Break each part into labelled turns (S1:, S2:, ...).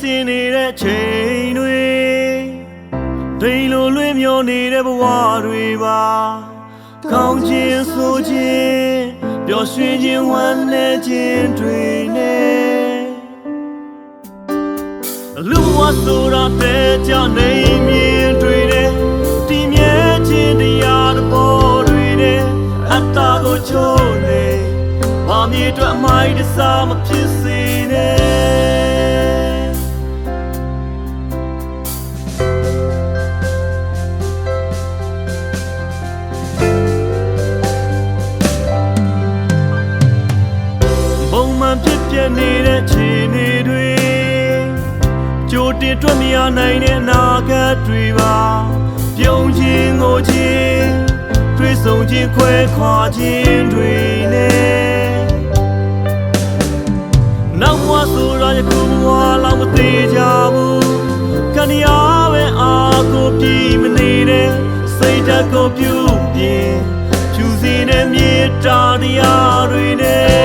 S1: စဉ်နေတဲ့ချိန်တွေဒိန်လိုလွင်မျောနေတဲ့ဘဝတွေပါကောင်းခြင်းဆိုခြင်းပျော်ရွှင်ခြင်းဝမ်းနည်းခြင်းတွေနဲ့လူဘဝဆိုတာတဲ့ကြနေမြင်တွေနဲ့တည်မြဲခြင်းတရားတော်ပေါ်တွေနဲ့အတ္တကိုချိုးနေဘာမြေအတွက်အမိုက်တစားမဖြစ်စေ တင်တွက်မရနိုင်တဲ့အနာဂတ်တွေပါပြုံးခြင်းငိုခြင်းတွေ့ဆုံခြင်းခွဲခွာခြင်းတွေနဲ့နောက်ဘဝဆိုတာယခုဘဝလောက်မသေးကြဘူးခဏရပဲအာကိုပြီမနေတဲ့စိတ်ဓာတ်ကိုပြုပြင်ဖြူစင်တဲ့မြေတာတရားတွေနဲ့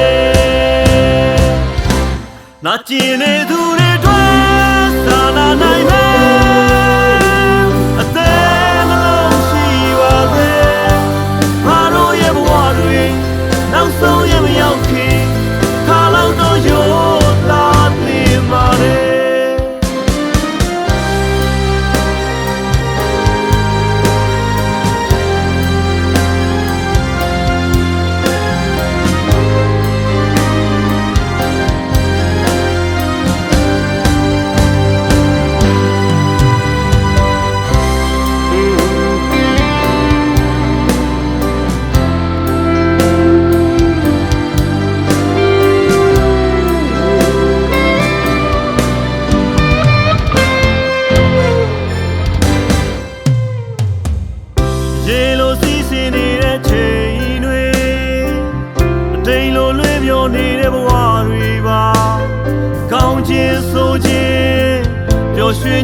S1: နာကျင်နေသူတွေအတွ က်သာနာနို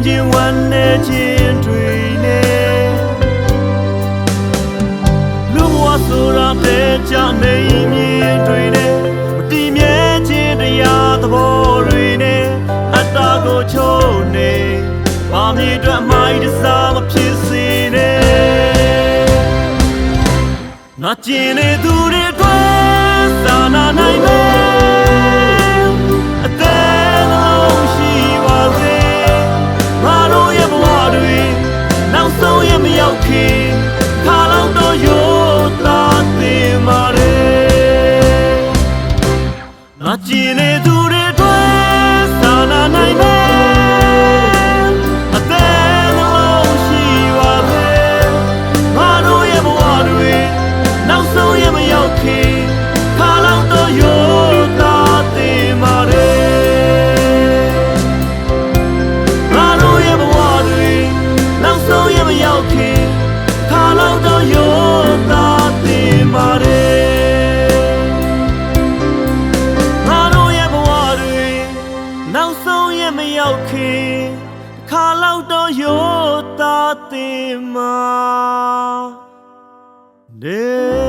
S1: ခြင်းဝမ်းနည်းခြင်းတွေနဲ့လူဘဝဆိုတာတဲ့ကြနေမြင်တွေနဲ့မတည်မြဲခြင်းတရားသဘောတွေနဲ့အတ္တကိုချိုးနေဘာမြေအတွက်အမိုက်တစားမဖြစ်စေနဲ့ငါကျင်နေသူတွေအတွက်သာနာနိုင်မယ် ငါ ခါလောက်တော့ရိုးသားသိမာတယ်